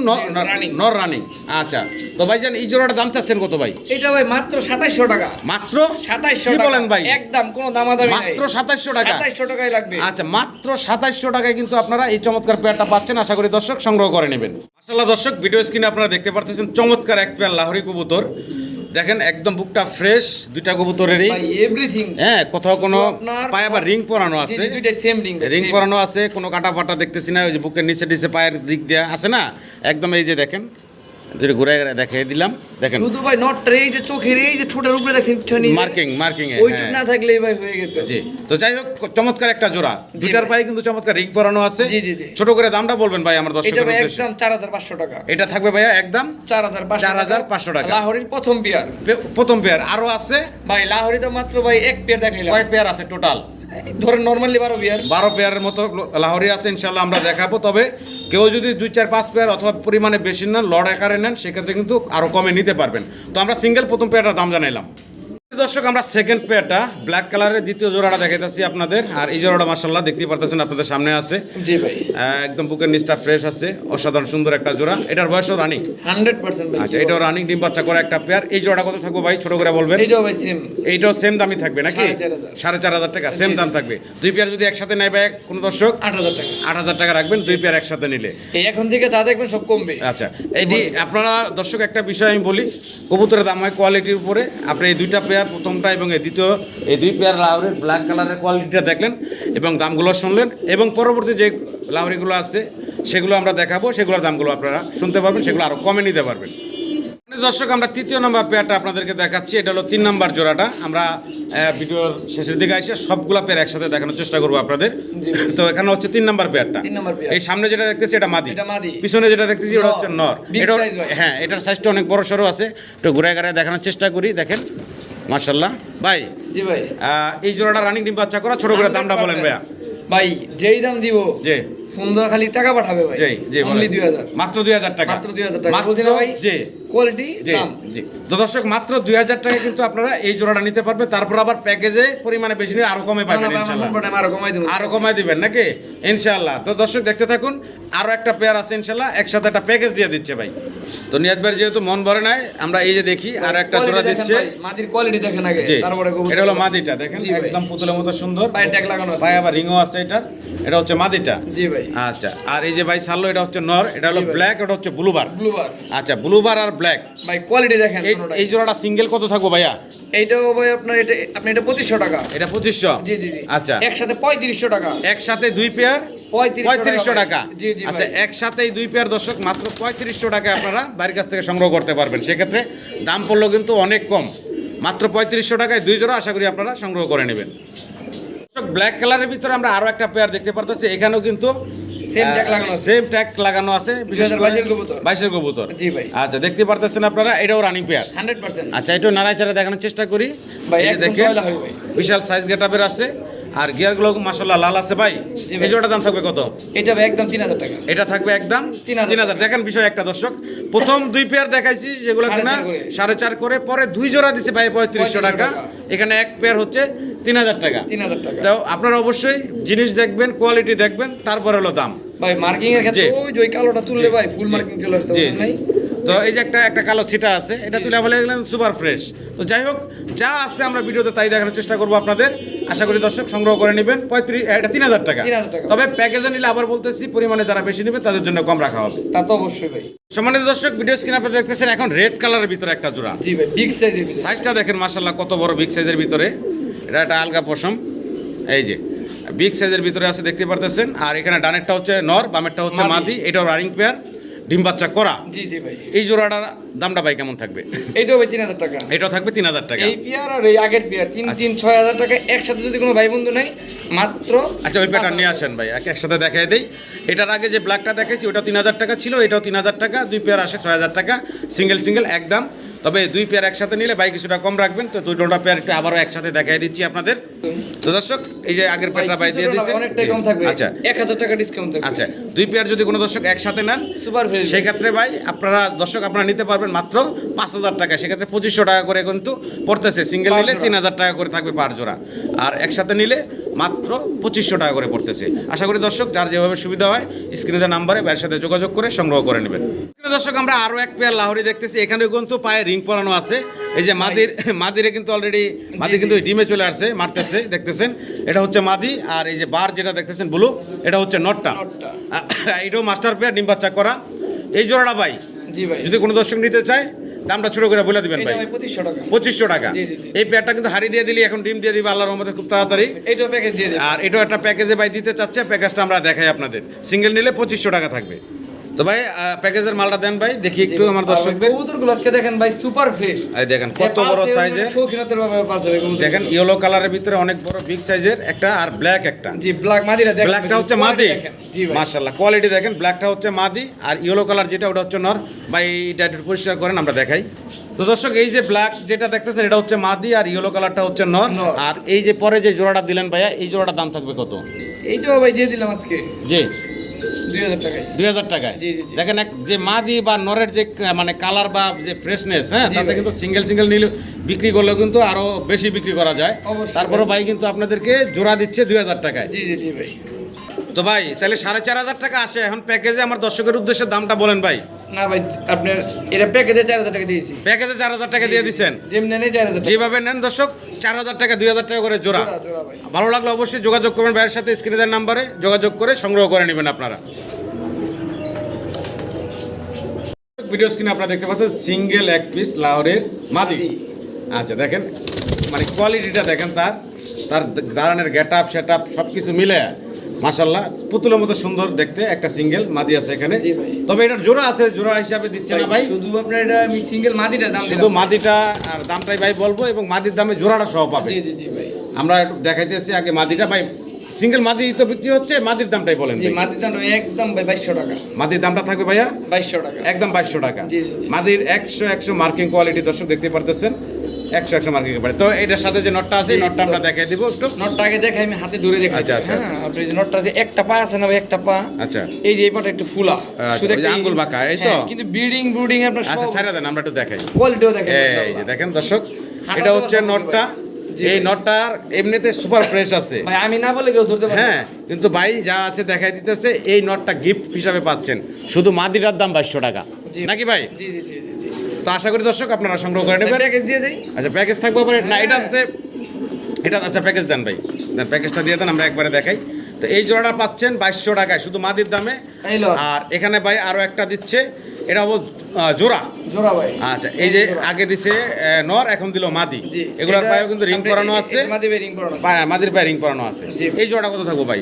running। নর রানিং আচ্ছা তো ভাইজান এই জোড়াটা দাম চাচ্ছেন কত ভাই? এটা ভাই মাত্র সাতাইশশো টাকা। মাত্র সাতাইশশো কি বলেন ভাই? একদম কোনো দামাদামি নাই। মাত্র সাতাশশো টাকা। সাতাইশশো টাকাই লাগবে। আচ্ছা মাত্র সাতাশশো টাকায় কিন্তু আপনারা এই চমৎকার পেয়ারটা পাচ্ছেন। আশা করি দর্শক সংগ্রহ করে নেবেন। মাসাল্লাহ দর্শক ভিডিও স্ক্রিনে আপনারা দেখতে পারতেছেন চমৎকার এক পেয়ার লাহোরি কবুতর। দেখেন একদম বুকটা ফ্রেশ দুইটা কবুতরেরই। এভরিথিং হ্যাঁ কোথাও কোনো পায়ে আবার রিং পরানো আছে। দুইটা সেম রিং রিং পরানো আছে কোনো কাটা ফাটা দেখতেছি না ওই যে বুকের নিচে নিচে পায়ের দিক দেওয়া আছে না? একদম এই যে দেখেন যেটা ঘুরে ঘুরে দেখিয়ে দিলাম দেখেন। শুধু ভাই নটটা এই যে চোখের এই যে ঠোঁটের উপরে দেখছেন মার্কিং মার্কিং ওইটুক না থাকলেই ভাই হয়ে গেছে। জি তো যাই হোক চমৎকার একটা জোড়া। পায়ে কিন্তু চমৎকার রিং পরানো আছে। জি, জি। ছোট করে দামটা বলবেন ভাই আমার এটা দর্শকের ভাই একদম চার হাজার পাঁচশো টাকা। এটা থাকবে ভাইয়া একদম চার হাজার পাঁচশো 4,500 টাকা। লাহোরির প্রথম পেয়ার। প্রথম পেয়ার আরও আছে। ভাই লাহোরি তো মাত্র ভাই এক পেয়ার দেখাইলাম। কয় পেয়ার আছে টোটাল। ধরেন নর্মালি বারো পেয়ার। বারো পেয়ারের মতো লাহোরি আছে ইনশাল্লাহ আমরা দেখাবো। তবে কেউ যদি দুই চার পাঁচ পেয়ার অথবা পরিমাণে বেশি না লড আকারে নেন সেক্ষেত্রে কিন্তু আরও কমে নিতে পারবেন। তো আমরা সিঙ্গেল প্রথম পেয়ারটার দাম জানাইলাম। দর্শক আমরা সেকেন্ড পেয়ারটা ব্ল্যাক কালারের দ্বিতীয় জোড়াটা দেখাইতেছি আপনাদের। আর এই জোড়াটা মার্শাল্লাহ দেখতেই পারতেছেন আপনাদের সামনে আছে। জি ভাই। একদম বুকের নিচটা ফ্রেশ আছে অসাধারণ সুন্দর একটা জোড়া। এটার বয়সও রানিং হান্ড্রেড পার্সেন্ট আচ্ছা এটাও রানিং ডিম বাচ্চা করা একটা পেয়ার এই জোড়া কত থাকব ভাই ছোট করে বলবেন? এইটাও ভাই সেম এইটাও সেম দামই থাকবে নাকি? সাড়ে চার হাজার। টাকা সেম দাম থাকবে। দুই পেয়ার যদি একসাথে নেয় ভাই কোনো দর্শক? আট হাজার টাকা। আট হাজার টাকা রাখবেন দুই পেয়ার একসাথে নিলে। এখন থেকে যা দেখবেন সব কমবে। আচ্ছা এটি আপনারা দর্শক একটা বিষয় আমি বলি কবুতরের দাম হয় কোয়ালিটির উপরে। আপনি এই দুইটা পেয়ার প্রথমটা এবং এই দ্বিতীয় এই দুই পেয়ার লাউরের ব্ল্যাক কালারের কোয়ালিটিটা দেখলেন এবং দামগুলো শুনলেন এবং পরবর্তী যে লাউরিগুলো আছে সেগুলো আমরা দেখাবো সেগুলোর দামগুলো আপনারা শুনতে পারবেন সেগুলো আরও কমে নিতে পারবেন। দর্শক আমরা তৃতীয় নম্বর পেয়ারটা আপনাদেরকে দেখাচ্ছি এটা হলো তিন নম্বর জোড়াটা। আমরা ভিডিওর শেষের দিকে এসে সবগুলো পেয়ার একসাথে দেখানোর চেষ্টা করব আপনাদের। তো এখানে হচ্ছে তিন নম্বর পেয়ারটা পেয়ার। এই সামনে যেটা দেখতেছি এটা মাদি। পিছনে যেটা দেখতেছি ওটা হচ্ছে নর। এটা হ্যাঁ এটার সাইজটা অনেক বড় সড়ো আছে। একটু ঘুরে ঘুরে দেখানোর চেষ্টা করি দেখেন। মার্শাল্লাহ ভাই জি ভাই। এই জোড়াটা রানিং ডিম বাচ্চা করা ছোট করে দামটা বলেন ভাইয়া। ভাই যেই দাম দিব জি। খালি টাকা পাঠাবে ভাই। জি অনলি দুই হাজার। মাত্র দুই হাজার টাকা। মাত্র 2000 টাকা। মাত্র বলছি না ভাই? জি কোয়ালিটি দাম। জি তো দর্শক মাত্র দুই হাজার টাকা কিন্তু আপনারা এই জোড়াটা নিতে পারবে। তারপর আবার প্যাকেজে পরিমাণে বেশি নিলে আরও কমে পাবেন আমি আরও কমাই দেবো। আরও কমায় দিবেন নাকি? ইনশাআল্লাহ তো দর্শক দেখতে থাকুন আরও একটা পেয়ার আছে ইনশাল্লাহ একসাথে একটা প্যাকেজ দিয়ে দিচ্ছে ভাই। তো ভাই যেহেতু মন ভরে নাই আমরা এই যে দেখি আর একটা জোড়া দিচ্ছে। মাটির কোয়ালিটি দেখেন আগে তারপরে এটা হলো মাদিটা দেখেন একদম পুতুলের মতো সুন্দর। পায়ে ট্যাগ লাগানো আছে। পায়ে আবার রিংও আছে এটা এটা হচ্ছে মাদিটা। জি ভাই। আচ্ছা আর এই যে ভাই সারলো এটা হচ্ছে নর এটা হলো ব্ল্যাক এটা হচ্ছে ব্লুবার ব্লুবার আচ্ছা ব্লুবার আর ব্ল্যাক ভাই কোয়ালিটি দেখেন এই জোড়াটা সিঙ্গেল কত থাকব ভাইয়া? এইটাও ভাই আপনার এটা আপনি এটা পঁচিশশো টাকা। এটা পঁচিশশো? জি জি আচ্ছা। একসাথে পঁয়ত্রিশশো টাকা। একসাথে দুই পেয়ার পঁয়ত্রিশশো টাকা আচ্ছা একসাথে দুই পেয়ার দর্শক মাত্র পঁয়ত্রিশশো টাকায় আপনারা বাড়ির কাছ থেকে সংগ্রহ করতে পারবেন। সেক্ষেত্রে দাম পড়লেও কিন্তু অনেক কম। মাত্র পঁয়ত্রিশশো টাকায় দুই জোড়া আশা করি আপনারা সংগ্রহ করে নেবেন। ব্ল্যাক কালারের ভিতরে আমরা আরও একটা পেয়ার দেখতে পারতেছি এখানেও কিন্তু লাগানো সেম ট্যাগ লাগানো আছে বিশেষ করে 2022 কবুতর। বাইশের কবুতর জি ভাই। আচ্ছা দেখতে পারতেছেন আপনারা এটাও রানিং পেয়ার আচ্ছা নাড়াচাড়া দেখানোর চেষ্টা করি ভাই, দেখেন পয়লা ভাই। বিশাল সাইজ গেটাপের আছে আর গিয়ারগুলো মাসাল্লাহ লাল আছে ভাই। এই দাম থাকবে কত এটা ভাই একদম তিন হাজার টাকা এটা থাকবে একদম 3000 তিন হাজার দেখেন বিষয় একটা দর্শক প্রথম দুই পেয়ার দেখাইছি যেগুলো সাড়ে কিনা চার করে। পরে দুই জোড়া দিছে ভাই পঁয়ত্রিশশো 3500 টাকা টাকা। এখানে এক পেয়ার হচ্ছে তিন হাজার টাকা। তিন হাজার টাকা। তো আপনারা অবশ্যই জিনিস দেখবেন কোয়ালিটি দেখবেন তারপরে হলো দাম। ভাই মার্কিং এর ক্ষেত্রে ওই ওই কালোটা তুললে ভাই ফুল। মার্কিং চলে আসতে নাই? তো এই যে একটা একটা কালো ছিটা আছে এটা তুলে বলে গেলেন সুপার ফ্রেশ তো যাই হোক যা আছে আমরা ভিডিওতে তাই দেখানোর চেষ্টা করব আপনাদের। আশা করি দর্শক সংগ্রহ করে নেবেন। পঁয়ত্রিশ এটা তিন হাজার টাকা। তবে প্যাকেজে নিলে আবার বলতেছি পরিমাণে যারা বেশি নেবে তাদের জন্য কম রাখা হবে। তা তো অবশ্যই ভাই। সম্মানিত দর্শক ভিডিও স্ক্রিন আপনারা দেখতেছেন এখন রেড কালারের ভিতরে একটা জোড়া। জি ভাই বিগ সাইজের সাইজটা দেখেন মার্শাল্লাহ কত বড় বিগ সাইজের ভিতরে। এটা একটা আলগা পশম। এই যে বিগ সাইজের ভিতরে আছে দেখতে পারতেছেন। আর এখানে ডানেরটা হচ্ছে নর বামেরটা হচ্ছে মাদি। এটাও রানিং পেয়ার ডিম বাচ্চা করা। জি জি ভাই। এই জোড়াটার দামটা ভাই কেমন থাকবে? এইটাও ভাই তিন হাজার টাকা। এটাও থাকবে তিন হাজার টাকা। এই পেয়ার আর এই আগের পেয়ার তিন আচ্ছা। তিন ছয় হাজার টাকা একসাথে যদি কোনো ভাই বন্ধু নেই মাত্র আচ্ছা ওই প্যাটার্ন নিয়ে আসেন ভাই এক একসাথে দেখাই দেই। এটার আগে যে ব্ল্যাকটা দেখেছি ওটা তিন হাজার টাকা ছিল এটাও তিন হাজার টাকা। দুই পেয়ার আসে ছয় হাজার টাকা। সিঙ্গেল সিঙ্গেল একদম। তবে দুই পেয়ার একসাথে নিলে বাইক কিছুটা কম রাখবেন। তো দুই ডোটা পেয়ার একটু আবারও একসাথে দেখাই দিচ্ছি আপনাদের। তো দর্শক এই যে আগের পেয়ারটা ভাই দিয়ে দিচ্ছে অনেকটাই কম থাকবে। আচ্ছা। এক হাজার টাকা ডিসকাউন্ট থাকবে। আচ্ছা দুই পেয়ার যদি কোনো দর্শক একসাথে নেন সুপার ফ্রেশ সেক্ষেত্রে ভাই আপনারা দর্শক আপনারা নিতে পারবেন মাত্র পাঁচ হাজার টাকা। সেক্ষেত্রে পঁচিশশো টাকা করে কিন্তু পড়তেছে। সিঙ্গেল নিলে জোড়া। তিন হাজার টাকা করে থাকবে পার জোড়া। আর একসাথে নিলে মাত্র পঁচিশশো টাকা করে পড়তেছে। আশা করি দর্শক যার যেভাবে সুবিধা হয় স্ক্রিনে নাম্বারে ভাইয়ের সাথে যোগাযোগ করে সংগ্রহ করে নেবেন। দর্শক আমরা আরও এক পেয়ার লাহরি দেখতেছি। এখানে কিন্তু পায়ে রিং পরানো আছে। এই যে মাদির মাদিরে কিন্তু অলরেডি মাদি কিন্তু ডিমে চলে আসছে মারতেছে। দেখতেছেন? এটা হচ্ছে মাদি আর এই যে বার যেটা দেখতেছেন ব্লু এটা হচ্ছে নটটা। এটাও মাস্টার পেয়ার ডিম বাচ্চা করা। এই জোড়াটা ভাই ভাই। যদি কোনো দর্শক নিতে চায় দামটা ছোট করে বলে দিবেন ভাই। পঁচিশশো টাকা। এই পেয়ারটা কিন্তু হারিয়ে দিয়ে দিলি এখন ডিম দিয়ে দিবে আল্লাহর রহমতে খুব তাড়াতাড়ি। আর এটাও একটা প্যাকেজে ভাই দিতে চাচ্ছে প্যাকেজটা আমরা দেখাই আপনাদের। সিঙ্গেল নিলে পঁচিশশো টাকা থাকবে। তো ভাই প্যাকেজের মালটা দেন ভাই দেখি একটু আমার দর্শকদের। কবুতরগুলো আজকে দেখেন ভাই সুপার ফ্রেশ এই দেখেন কত বড় সাইজের শৌখিনতার ভাবে কবুতর দেখেন ইয়েলো কালারের ভিতরে অনেক বড় বিগ সাইজের একটা আর ব্ল্যাক একটা। জি ব্ল্যাক মাদিরা দেখেন ব্ল্যাকটা হচ্ছে মাদি। দেখেন। জি ভাই। মাশাল্লাহ কোয়ালিটি দেখেন ব্ল্যাকটা হচ্ছে মাদি। আর ইয়েলো কালার যেটা ওটা হচ্ছে নর। ভাই এটা একটু পরিষ্কার করেন আমরা দেখাই। তো দর্শক এই যে ব্ল্যাক যেটা দেখতেছেন এটা হচ্ছে মাদি আর ইয়েলো কালারটা হচ্ছে নর। আর এই যে পরে যে জোড়াটা দিলেন ভাইয়া এই জোড়াটার দাম থাকবে কত? এইটাও ভাই দিয়ে দিলাম আজকে। জি। দুই হাজার টাকায়। দেখেন এক যে মাদি বা নরের যে মানে কালার বা যে ফ্রেশনেস হ্যাঁ তাতে কিন্তু সিঙ্গেল সিঙ্গেল নিলে বিক্রি করলেও কিন্তু আরও বেশি বিক্রি করা যায়। তারপরে ভাই কিন্তু আপনাদেরকে জোড়া দিচ্ছে দুই হাজার টাকায়। জি জি জি ভাই। তো ভাই তাহলে সাড়ে চার হাজার টাকা আসে। এখন প্যাকেজে আমার দর্শকের উদ্দেশ্যে দামটা বলেন ভাই। না ভাই আপনার এটা প্যাকেজে চার হাজার টাকা দিয়েছি। প্যাকেজে চার হাজার টাকা দিয়ে দিচ্ছেন? যেভাবে নেন দর্শক চার হাজার টাকা দুই হাজার টাকা করে জোড়া। ভালো লাগলে অবশ্যই যোগাযোগ করবেন ভাইয়ের সাথে স্ক্রিনের নাম্বারে যোগাযোগ করে সংগ্রহ করে নেবেন আপনারা। ভিডিও স্ক্রিনে আপনারা দেখতে পাচ্ছেন সিঙ্গেল এক পিস লাহোরের মাদি। মাদি। আচ্ছা দেখেন মানে কোয়ালিটিটা দেখেন তার তার দাঁড়ানোর গেট আপ সেট আপ সব কিছু মিলে। মাসাল্লাহ পুতুলের মতো সুন্দর দেখতে একটা সিঙ্গেল মাদি আছে এখানে। তবে এটার জোড়া আছে জোড়া হিসাবে দিচ্ছে না ভাই শুধু আপনার এটা আমি সিঙ্গেল মাদিটা দাম শুধু মাদিটা আর দামটাই ভাই বলব এবং মাদির দামে জোড়াটা সহ পাবে। জি জি জি ভাই। আমরা একটু দেখাইতেছি আগে মাদিটা। ভাই সিঙ্গেল মাদি তো বিক্রি হচ্ছে মাদির দামটাই বলেন জি মাদির দাম একদম ভাই বাইশশো টাকা। মাদির দামটা থাকবে ভাইয়া? বাইশশো টাকা। একদম বাইশশো টাকা। জি, জি। মাদির একশো একশো মার্কিং কোয়ালিটি দর্শক দেখতে পারতেছেন। একশো একশো মার্কিং পারে। তো এটার সাথে যে নটটা আছে নটটা আমরা। দেখাই দিব। একটু নটটা আগে দেখে আমি হাতে ধরে দেখি। আচ্ছা, আচ্ছা, হ্যাঁ আপনি যে নটটা যে একটা পা আছে না ভাই একটা পা আচ্ছা। এই যে এই পাটা একটু ফুলা। আচ্ছা, যে একটা- আঙ্গুল বাঁকা, এই তো? হ্যাঁ, কিন্তু ব্রিডিং ব্রুডিং আপনার আচ্ছা ছাড়া দেন আমরা একটু দেখাই। কোয়ালিটিও দেখেন এই যে দেখেন দর্শক এটা হচ্ছে নটটা এই। নটটার এমনিতে সুপার ফ্রেশ আছে। ভাই আমি না বলে কেউ ধরতে পারবে না। হ্যাঁ কিন্তু ভাই যা আছে দেখাই দিতেছে এই নটটা গিফট হিসাবে পাচ্ছেন। শুধু মাদিটার দাম বাইশশো টাকা। নাকি ভাই? জি জি জি। তো আশা করি দর্শক আপনারা সংগ্রহ করে নেবেন। প্যাকেজ দিয়ে দেই। আচ্ছা প্যাকেজ থাকবে আবার না হ্যাঁ। এটাতে এটা আচ্ছা প্যাকেজ দেন ভাই। প্যাকেজটা দিয়ে দেন আমরা একবারে দেখাই। তো এই জোড়াটা পাচ্ছেন বাইশশো টাকায় শুধু মাদির দামে। আর এখানে ভাই আরও একটা দিচ্ছে। এটা হব জোড়া। জোড়া ভাই। আচ্ছা এই যে আগে দিছে নর এখন দিল মাদি। এগুলোর এটা পায়েও কিন্তু রিং করানো আছে। মাদির পায়ে রিং করানো আছে। এই জোড়াটা কত থাকব ভাই?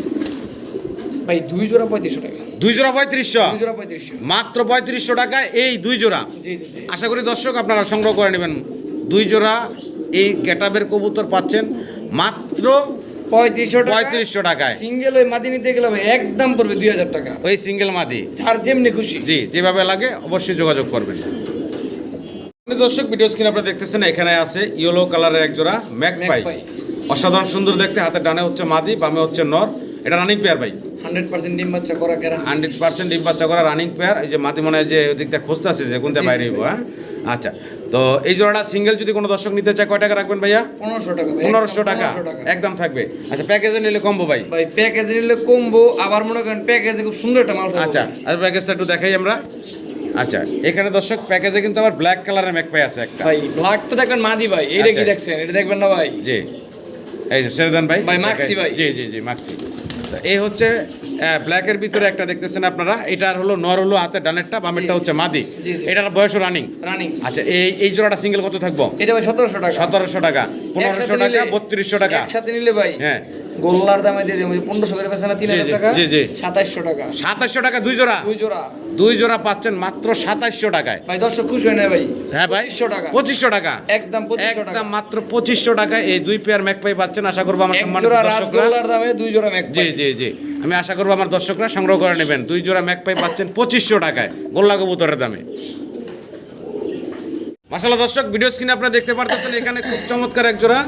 ভাই দুই জোড়া পঁয়ত্রিশশো টাকা। দুই জোড়া পঁয়ত্রিশশো? জোড়া পঁয়ত্রিশশো। মাত্র পঁয়ত্রিশশো টাকা এই দুই জোড়া। আশা করি দর্শক আপনারা সংগ্রহ করে নেবেন। দুই জোড়া এই গেটাবের কবুতর পাচ্ছেন মাত্র পঁয়ত্রিশশো পঁয়ত্রিশশো টাকায়। সিঙ্গেল ওই মাদি নিতে গেলে একদম পড়বে দুই হাজার টাকা। ওই সিঙ্গেল মাদি। যার যেমনি খুশি। জি যেভাবে লাগে অবশ্যই যোগাযোগ করবেন। দর্শক ভিডিও স্ক্রিন আপনারা দেখতেছেন এখানে আছে ইয়েলো কালারের ম্যাকপাই। অসাধারণ সুন্দর দেখতে হাতের ডানে হচ্ছে মাদি বামে হচ্ছে নর। এটা রানিং পেয়ার ভাই। হান্ড্রেড পার্সেন্ট ডিম বাচ্চা করা হান্ড্রেড পার্সেন্ট ডিম বাচ্চা করা রানিং পেয়ার এই যে মাতি মনে হয় যে ওদিকটা খুঁজতে আছে যে কোনটা বাইরে হ্যাঁ? আচ্ছা তো এই জোড়াটা সিঙ্গেল যদি কোনো দর্শক নিতে চায় কয় টাকা রাখবেন ভাইয়া? পনেরোশো টাকা পনেরোশো টাকা। একদম থাকবে। আচ্ছা প্যাকেজে নিলে কমবো ভাই? ভাই প্যাকেজে নিলে কমবো আবার মনে করেন প্যাকেজে খুব সুন্দর একটা মাল আচ্ছা আর প্যাকেজটা একটু দেখাই আমরা। আচ্ছা এখানে দর্শক প্যাকেজে কিন্তু আবার ব্ল্যাক কালারের ম্যাকপাই আছে একটা। ভাই ব্ল্যাকটা দেখবেন মাদি ভাই এইটা কি আচ্ছা। দেখছেন? এটা দেখবেন না ভাই? জি। এই যে সেরদান ভাই ভাই, মাক্সি। ভাই। জি জি জি মাক্সি এই হচ্ছে ব্ল্যাকের ভিতরে একটা দেখতেছেন আপনারা এটার হলো নর হলো হাতে ডানেরটা বামেরটা হচ্ছে মাদি। এটার বয়স রানিং রানিং আচ্ছা এই এই জোড়াটা সিঙ্গেল কত থাকব? এটা সতেরোশো টাকা। সতেরোশো টাকা। পনেরোশো টাকা বত্রিশশো টাকা। একসাথে নিলে ভাই হ্যাঁ। গোল্লার দামে দিয়ে দেবো। পনেরোশো করে তিন হাজার টাকা? জি, জি। সাতাইশশো টাকা। সাতাশশো টাকা দুই জোড়া? দুই জোড়া। দুই জোড়া পাচ্ছেন মাত্র সাতাশশো টাকায়। ভাই দর্শক খুশি হয় না ভাই? হ্যাঁ ভাই টাকা। পঁচিশশো টাকা। একদম একদম মাত্র পঁচিশশো টাকায় এই দুই পেয়ার ম্যাকপাই পাচ্ছেন আশা করব আমার দর্শকরা। দামে দুই জোড়া ম্যাক জি জি জি। আমি আশা করব আমার দর্শকরা সংগ্রহ করে নেবেন। দুই জোড়া ম্যাকপাই পাচ্ছেন পঁচিশশো টাকায় গোল্লা কবুতরের দামে। মাসালা দর্শক ভিডিও স্ক্রিনে আপনারা দেখতে পারতেছেন এখানে খুব চমৎকার এক জোড়া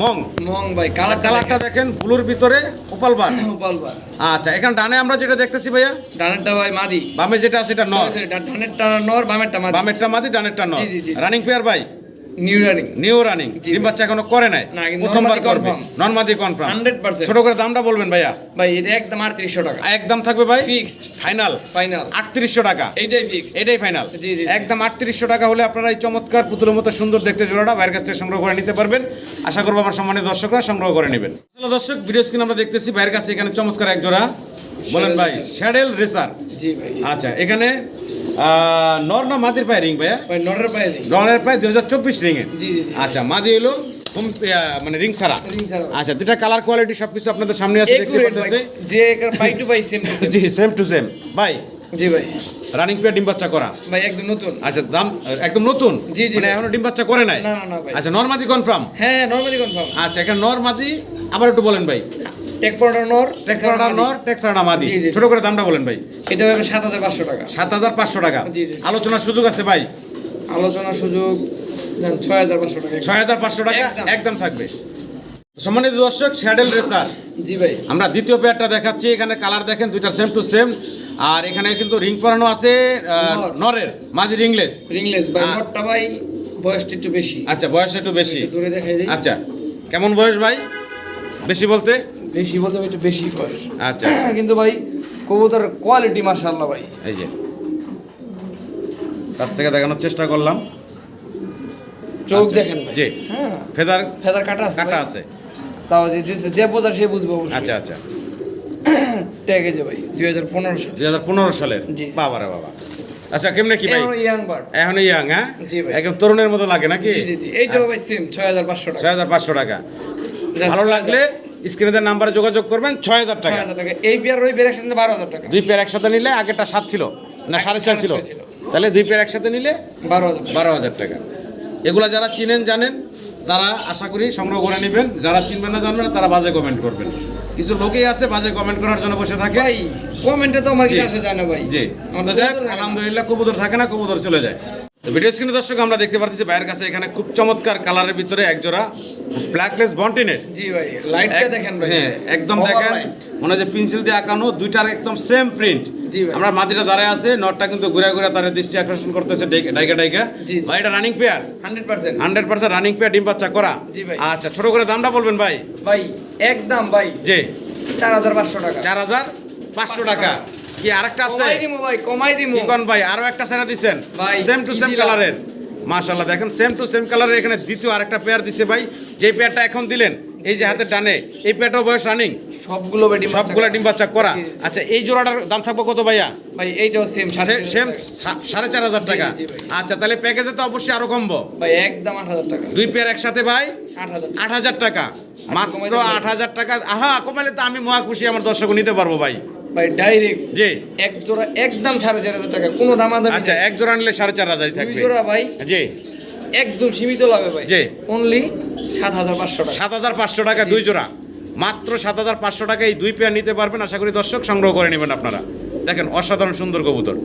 মং। মং ভাই কালার কালারটা দেখেন। ব্লুর ভিতরে ওপাল বার বলবা আচ্ছা এখানে ডানে আমরা যেটা দেখতেছি ভাইয়া? ডানেরটা ভাই মাদি। বামে যেটা সেটা এটা নর। ডানেরটা নর বামেরটা মাদি। বামেরটা মাদি ডানেরটা নর। জি, জি, জি। রানিং পেয়ার ভাই? নিউ রানিং নিউ রানিং ডিম বাচ্চা এখনও করে নাই? প্রথমবার করবে। নর্মাদি কনফার্ম 100% ছোট করে দামটা বলবেন ভাইয়া। ভাই এটা একদম আটত্রিশশো টাকা। একদম থাকবে ভাই? ফিক্সড ফাইনাল ফাইনাল আটত্রিশশো টাকা। এইটাই ফিক্সড এটাই ফাইনাল জি, জি। একদম আটত্রিশশো টাকা হলে আপনারা এই চমৎকার পুতুলের মতো সুন্দর দেখতে জোড়াটা বাইরের কাছ থেকে সংগ্রহ করে নিতে পারবেন। আশা করব আমার সম্মানিত দর্শকরা সংগ্রহ করে নেবেন। দর্শক ভিডিও স্ক্রিন আমরা দেখতেছি। বাইরের কাছে এখানে চমৎকার এক জোড়া। বলেন ভাই। শ্যাডেল রেসার জি ভাই। আচ্ছা এখানে নর না মাদির পায়ে রিং ভাইয়া? ভাই নরের পায়ে রনের দুই হাজার চব্বিশ রিংয়ে আচ্ছা মাদি হোম- মানে রিং ছাড়া। আচ্ছা দুটা কালার কোয়ালিটি সবকিছু আপনাদের সামনে আছে দেখতে পাচ্ছেন যে পাই টু পাই সেম জি সেম টু সেম জি ভাই। রানিং পেয়ার ডিম বাচ্চা করা। ভাই একদম নতুন। আচ্ছা দাম একদম নতুন? জি, জি, মানে এখনও ডিম বাচ্চা করে নাই? না, না, না, ভাই। আচ্ছা নরমাদি কনফার্ম হ্যাঁ কনফার্ম আচ্ছা এখানে নরমাদি আবার একটু বলেন ভাই। টেক পাউডার নর টেক্সপাড়া নর টেক্সপাড়া মাদি। ছোট করে দামটা বলেন ভাই। এটা হবে সাত হাজার পাঁচশো টাকা। সাত হাজার পাঁচশো টাকা। আলোচনার সুযোগ আছে ভাই। আলোচনার সুযোগ ছয় হাজার পাঁচশো টাকা। ছয় হাজার পাঁচশো টাকা একদম। থাকবে। সম্মানিত দর্শক শ্যাডেল রেসার জি ভাই। আমরা দ্বিতীয় পেয়ারটা দেখাচ্ছি। এখানে কালার দেখেন দুইটা সেম টু সেম আর এখানে কিন্তু রিং পরানো আছে নরের মাদি রিংলেস রিংলেস ভাই। আ- ভাই বয়সটা একটু বেশি। আচ্ছা বয়স একটু বেশি। দূরে দেখাই দিই। আচ্ছা কেমন বয়স ভাই? বেশি বলতে? বেশি বলতে একটু বেশি বয়স। আচ্ছা কিন্তু ভাই কবুতর কোয়ালিটি মাশাআল্লাহ ভাই। এই যে কাছ থেকে দেখানোর চেষ্টা করলাম। চোখ আচ্ছা, দেখেন ভাই। জি। হ্যাঁ। ফেদার ফেদার কাটা আছে কাটা। আছে। তাও যে- যে- বোঝার সে বুঝবে অবশ্যই। আচ্ছা আচ্ছা। ট্যাগে যে ভাই দুই হাজার পনেরো সালে। দুই হাজার পনেরো সালের জি। বাবা রে বাবা। আচ্ছা কেমনে কি ভাই? ইয়াং বার্ড এখন ইয়াং হ্যাঁ? জি ভাই। একদম তরুণের মতো লাগে নাকি? জি জি জি। এইটাও ভাই সেম ছয় হাজার পাঁচশো টাকা। ছয় হাজার পাঁচশো টাকা। ভালো লাগলে স্ক্রিনের নাম্বারে যোগাযোগ করবেন ছয় হাজার ছয় টাকা। এই পেয়ার ওই পেয়ার একসাথে বারো হাজার টাকা। দুই পেয়ার একসাথে নিলে আগেরটা সাত ছিল না সাড়ে ছয় ছিল। তাহলে দুই পেয়ার একসাথে নিলে বারো হাজার টাকা। বারো হাজার টাকা। এগুলা যারা চিনেন জানেন তারা আশা করি সংগ্রহ করে নেবেন। যারা চিনবেন না জানবেন না তারা বাজে কমেন্ট করবেন। কিছু লোকেই আছে বাজে কমেন্ট করার জন্য বসে থাকে। কমেন্টে তো আমার। কিছু আসে যায় ভাই। জি। আলহামদুলিল্লাহ কবুতর থাকে না কবুতর চলে যায়। তো ভিডিও স্ক্রিনে দর্শক আমরা দেখতে পাচ্ছি বাইরের কাছে এখানে খুব চমৎকার কালারের ভিতরে একজোড়া ব্ল্যাকলেস বন্টিনেট জি ভাই লাইটটা দেখেন ভাই। হ্যাঁ একদম দেখেন মনে যে পেন্সিল দিয়ে আঁকানো দুইটার একদম সেম প্রিন্ট জি ভাই। আমরা মাদিটা দাঁড়ায় আছে নটটা কিন্তু ঘুরে ঘুরে তার দৃষ্টি আকর্ষণ করতেছে ডাইকা ডাইকা। ভাই এটা running pair hundred percent. Hundred percent running pair ডিম বাচ্চা করা? জি ভাই। আচ্ছা ছোট করে দামটা বলবেন ভাই। ভাই একদম ভাই। জি। চার হাজার পাঁচশো টাকা। চার হাজার পাঁচশো টাকা। কি আরেকটা আছে? কমাই দিমু ভাই কমাই দিমু। কিকন ভাই আরও একটা সেরা দিছেন। সেম টু সেম কালারের মাশাআল্লাহ দেখেন সেম টু সেম কালারের এখানে দ্বিতীয় আরেকটা পেয়ার দিছে ভাই। যে পেয়ারটা এখন দিলেন এই যে হাতের ডানে এই পেয়ারটাও বয়স রানিং সবগুলো সবগুলা। ডিম বাচ্চা করা। আচ্ছা এই জোড়াটার দাম থাকবে কত ভাইয়া? ভাই এইটাও সেম সেম সাড়ে চার হাজার টাকা। আচ্ছা তাহলে প্যাকেজে তো অবশ্যই আরও কমবো। ভাই একদম আট হাজার টাকা। দুই পেয়ার একসাথে ভাই? আট হাজার টাকা। মাত্র আট হাজার টাকা। আহা কমালে তো আমি মহা খুশি আমার দর্শক নিতে পারব ভাই। ভাই ডাইরেক্ট এক জোড়া একদম সাড়ে চার হাজার টাকা কোনো আচ্ছা এক জোড়া নিলে সাড়ে চার হাজার ভাই একদম সীমিত ভাই। অনলি সাত হাজার পাঁচশো টাকা। সাত হাজার পাঁচশো টাকা দুই জোড়া। মাত্র সাত হাজার পাঁচশো দুই পেয়ার নিতে পারবেন। আশা করি দর্শক সংগ্রহ করে নেবেন আপনারা। দেখেন অসাধারণ সুন্দর কবুতর।